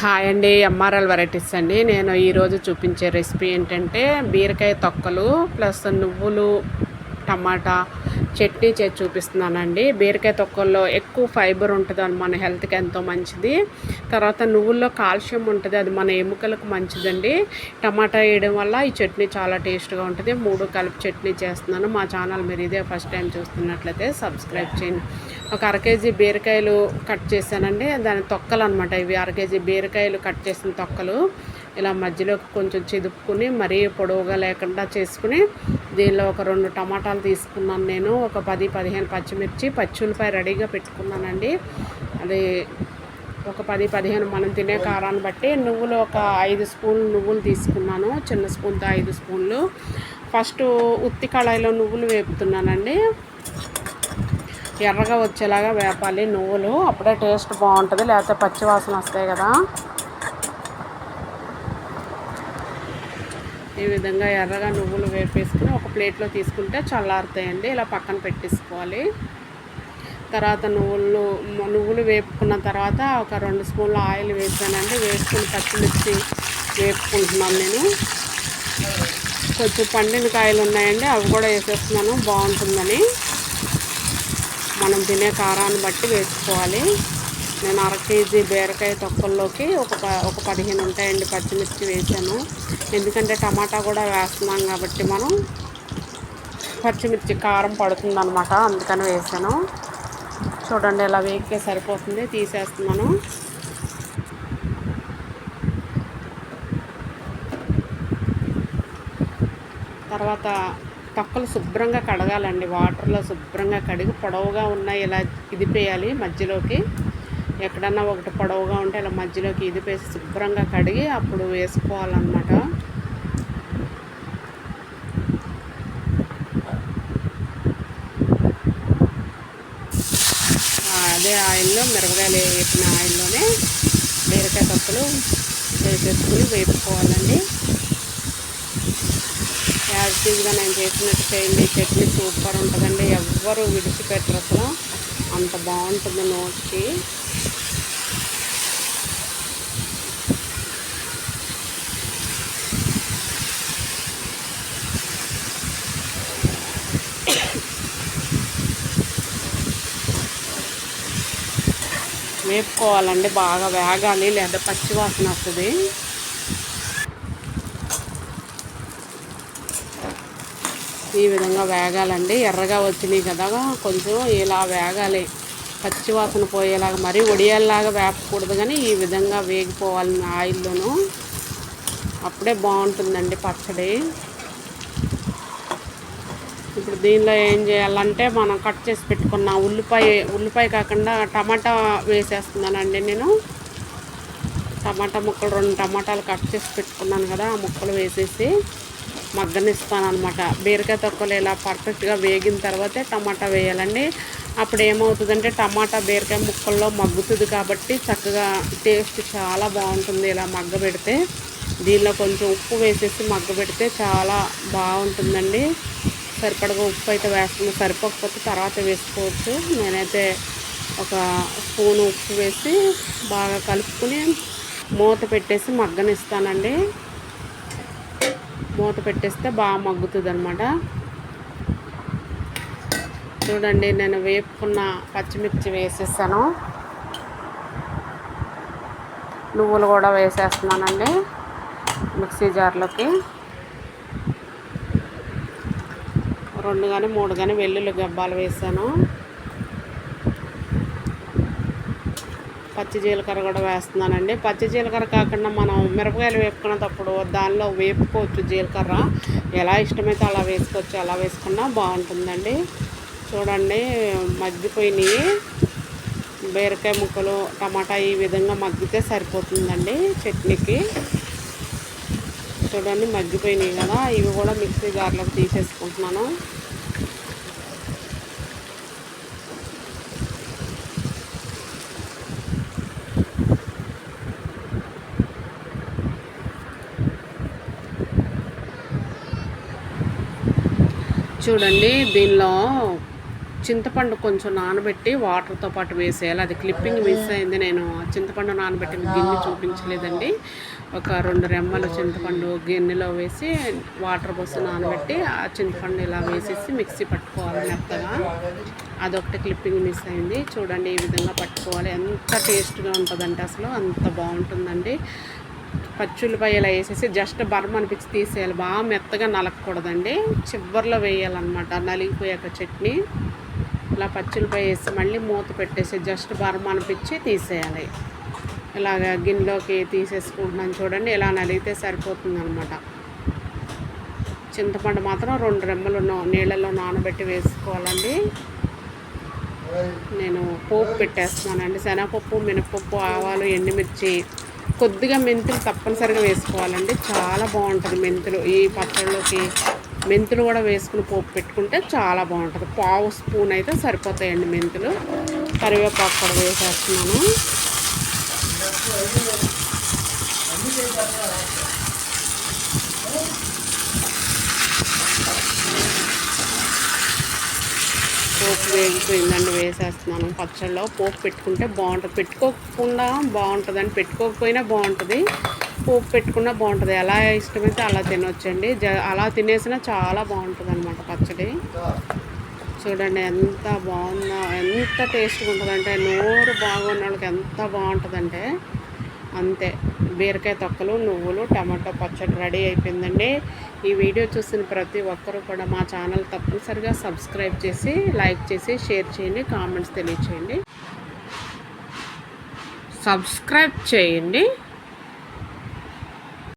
Hi అండి MRL varieties అండి. నేను ఈరోజు చూపించే రెసిపీ ఏంటంటే బీరకాయ తొక్కలు ప్లస్ నువ్వులు టమాటా చట్నీ చేసి చూపిస్తున్నానండి. బీరకాయ తొక్కల్లో ఎక్కువ ఫైబర్ ఉంటుంది అది మన హెల్త్కి ఎంతో మంచిది. తర్వాత నువ్వుల్లో కాల్షియం ఉంటుంది అది మన ఎముకలకు మంచిదండి. టమాటా వేయడం వల్ల ఈ చట్నీ చాలా టేస్ట్గా ఉంటుంది. మూడు కలిపి చట్నీ చేస్తున్నాను. మా ఛానల్ మీరు ఇదే ఫస్ట్ టైం చూస్తున్నట్లయితే సబ్స్క్రైబ్ చేయండి. ఒక అర కేజీ బీరకాయలు కట్ చేశానండి. దాని తొక్కలు అనమాట ఇవి. అర కేజీ బీరకాయలు కట్ చేసిన తొక్కలు ఇలా మధ్యలో కొంచెం చిదుపుకుని మరీ పొడవుగా లేకుండా చేసుకుని దీనిలో ఒక రెండు టమాటాలు తీసుకున్నాను నేను. ఒక పది పదిహేను పచ్చిమిర్చి పచ్చులపై రెడీగా పెట్టుకున్నానండి. అది ఒక పది పదిహేను మనం తినే కారాన్ని బట్టి నువ్వులు ఒక ఐదు స్పూన్లు నువ్వులు తీసుకున్నాను. చిన్న స్పూన్తో ఐదు స్పూన్లు. ఫస్ట్ ఉత్తి కళాయిలో నువ్వులు వేపుతున్నానండి. ఎర్రగా వచ్చేలాగా వేపాలి నువ్వులు. అప్పుడే టేస్ట్ బాగుంటుంది. లేకపోతే పచ్చివాసన వస్తాయి కదా. ఈ విధంగా ఎర్రగా నువ్వులు వేపేసుకుని ఒక ప్లేట్లో తీసుకుంటే చల్లారుతాయండి. ఇలా పక్కన పెట్టేసుకోవాలి. తర్వాత నువ్వులు నువ్వులు వేపుకున్న తర్వాత ఒక రెండు స్పూన్ల ఆయిల్ వేసానండి. వేసుకుని పచ్చిమిర్చి వేపుకుంటున్నాను నేను. కొంచెం పండిన కాయలు ఉన్నాయండి. అవి కూడా వేసేస్తున్నాను. బాగుంటుందని. మనం తినే కారాన్ని బట్టి వేసుకోవాలి. నేను అర కేజీ బీరకాయ తొక్కల్లోకి ఒక ప ఒక పదిహేను ఉంటాయండి పచ్చిమిర్చి వేసాను. ఎందుకంటే టమాటా కూడా వేస్తున్నాం కాబట్టి మనం పచ్చిమిర్చి కారం పడుతుంది అనమాట అందుకని వేసాను. చూడండి ఇలా వేగితే సరిపోతుంది తీసేస్తున్నాను. తర్వాత తొక్కలు శుభ్రంగా కడగాలండి వాటర్లో శుభ్రంగా కడిగి పొడవుగా ఉన్నాయి ఇలా ఇదిపేయాలి మధ్యలోకి. ఎక్కడన్నా ఒకటి పొడవుగా ఉంటే ఇలా మధ్యలోకి ఇదిపేసి శుభ్రంగా కడిగి అప్పుడు వేసుకోవాలన్నమాట. అదే ఆయిల్లో మిరపకాయలు వేపిన ఆయిల్లోనే బీరకాయ తప్పులు వేసేసుకుని వేపుకోవాలండి. యాజిటీజ్గా నేను చేసినట్టు చేయండి. చట్నీ సూపర్ ఉంటుందండి. ఎవ్వరు విడిచిపెట్టరు అసలు. అంత బాగుంటుంది నోట్కి. వేపుకోవాలండి బాగా వేగాలి లేదా పచ్చి వాసన వస్తుంది. ఈ విధంగా వేగాలండి. ఎర్రగా వచ్చినాయి కదా కొంచెం ఇలా వేగాలి. పచ్చివాసన పోయేలాగా మరీ ఒడియాల్లాగా వేపకూడదు కానీ ఈ విధంగా వేగిపోవాలి ఆయిల్లోనూ. అప్పుడే బాగుంటుందండి పచ్చడి. ఇప్పుడు దీనిలో ఏం చేయాలంటే మనం కట్ చేసి పెట్టుకున్న ఉల్లిపాయ ఉల్లిపాయ కాకుండా టమాటా వేసేస్తున్నానండి నేను. టమాటా ముక్కలు రెండు టమాటాలు కట్ చేసి పెట్టుకున్నాను కదా ఆ ముక్కలు వేసేసి మగ్గనిస్తాను అనమాట బీరకాయ తొక్కలు ఇలా పర్ఫెక్ట్గా వేగిన తర్వాతే టమాటా వేయాలండి. అప్పుడు ఏమవుతుందంటే టమాటా బీరకాయ ముక్కల్లో మగ్గుతుంది కాబట్టి చక్కగా టేస్ట్ చాలా బాగుంటుంది ఇలా మగ్గ పెడితే దీనిలో కొంచెం ఉప్పు వేసేసి మగ్గ పెడితే చాలా బాగుంటుందండి. సరిపడగా ఉప్పు అయితే వేస్తుంది సరిపోకపోతే తర్వాత వేసుకోవచ్చు. నేనైతే ఒక స్పూన్ ఉప్పు వేసి బాగా కలుపుకుని మూత పెట్టేసి మగ్గనిస్తానండి. మూత పెట్టేస్తే బాగా మగ్గుతుంది అనమాట చూడండి నేను వేపుకున్న పచ్చిమిర్చి వేసేసాను. నువ్వులు కూడా వేసేస్తున్నానండి మిక్సీ జార్లోకి. రెండు కానీ మూడు కానీ వెల్లుల్లి గబ్బాలు వేసాను. పచ్చి జీలకర్ర కూడా వేస్తున్నానండి. పచ్చి జీలకర్ర కాకుండా మనం మిరపకాయలు వేపుకునేటప్పుడు దానిలో వేపుకోవచ్చు జీలకర్ర. ఎలా ఇష్టమైతే అలా వేసుకోవచ్చు అలా వేసుకున్నా బాగుంటుందండి. చూడండి మగ్గిపోయినాయి. బీరకాయ ముక్కలు టమాటా ఈ విధంగా మగ్గితే సరిపోతుందండి చట్నీకి. చూడండి మగ్గిపోయినాయి కదా. ఇవి కూడా మిక్సీ జార్లోకి తీసేసుకుంటున్నాను. చూడండి దీనిలో చింతపండు కొంచెం నానబెట్టి వాటర్తో పాటు వేసేయాలి. అది క్లిప్పింగ్ మిస్ అయింది నేను చింతపండు నానబెట్టిన గిన్నె చూపించలేదండి. ఒక రెండు రెమ్మలు చింతపండు గిన్నెలో వేసి వాటర్ పోసి నానబెట్టి ఆ చింతపండు ఇలా వేసేసి మిక్సీ పట్టుకోవాలి మెత్తగా. అదొకటి క్లిప్పింగ్ మిస్ అయింది. చూడండి ఈ విధంగా పట్టుకోవాలి. ఎంత టేస్ట్గా ఉంటుందంటే అసలు అంత బాగుంటుందండి. పచ్చుల్లిపాయ ఇలా వేసేసి జస్ట్ బర్మ అనిపించి తీసేయాలి. బాగా మెత్తగా నలకూడదండి. చివర్లో వేయాలన్నమాట. నలిగిపోయాక చట్నీ. ఇలా పచ్చులపై వేసి మళ్ళీ మూత పెట్టేసి జస్ట్ బర్మ అనిపించి తీసేయాలి. ఇలాగ గిన్నెలోకి తీసేసుకుంటున్నాను చూడండి ఇలా నలిగితే సరిపోతుంది అనమాట చింతపండు మాత్రం రెండు రెమ్మలు నీళ్ళలో నానబెట్టి వేసుకోవాలండి. నేను పోపు పెట్టేస్తున్నానండి. శనగపప్పు మినపప్పు ఆవాలు ఎండుమిర్చి కొద్దిగా మెంతులు తప్పనిసరిగా వేసుకోవాలండి. చాలా బాగుంటుంది మెంతులు. ఈ పచ్చళ్ళలోకి మెంతులు కూడా వేసుకుని పోపు పెట్టుకుంటే చాలా బాగుంటుంది. పావు స్పూన్ అయితే సరిపోతాయండి మెంతులు. కరివేపాకు కూడా వేసేస్తున్నాను. పోపు వేగిపోయిందండి వేసేస్తున్నాను. పచ్చళ్ళలో పోపు పెట్టుకుంటే బాగుంటుంది. పెట్టుకోకుండా బాగుంటుంది పెట్టుకోకపోయినా బాగుంటుంది. పోపు పెట్టుకున్నా బాగుంటుంది. ఎలా ఇష్టమైతే అలా తినొచ్చండి. జ అలా తినేసినా చాలా బాగుంటుంది అనమాట పచ్చడి. చూడండి ఎంత బాగుందో ఎంత టేస్ట్గా ఉంటుందంటే నోరు బాగున్న వాళ్ళకి ఎంత బాగుంటుందంటే అంతే. బీరకాయ తొక్కలు నువ్వులు టమాటో పచ్చడి రెడీ అయిపోయిందండి. ఈ వీడియో చూసిన ప్రతి ఒక్కరూ కూడా మా ఛానల్ తప్పనిసరిగా సబ్స్క్రైబ్ చేసి లైక్ చేసి షేర్ చేయండి కామెంట్స్ తెలియచేయండి. సబ్స్క్రైబ్ చేయండి.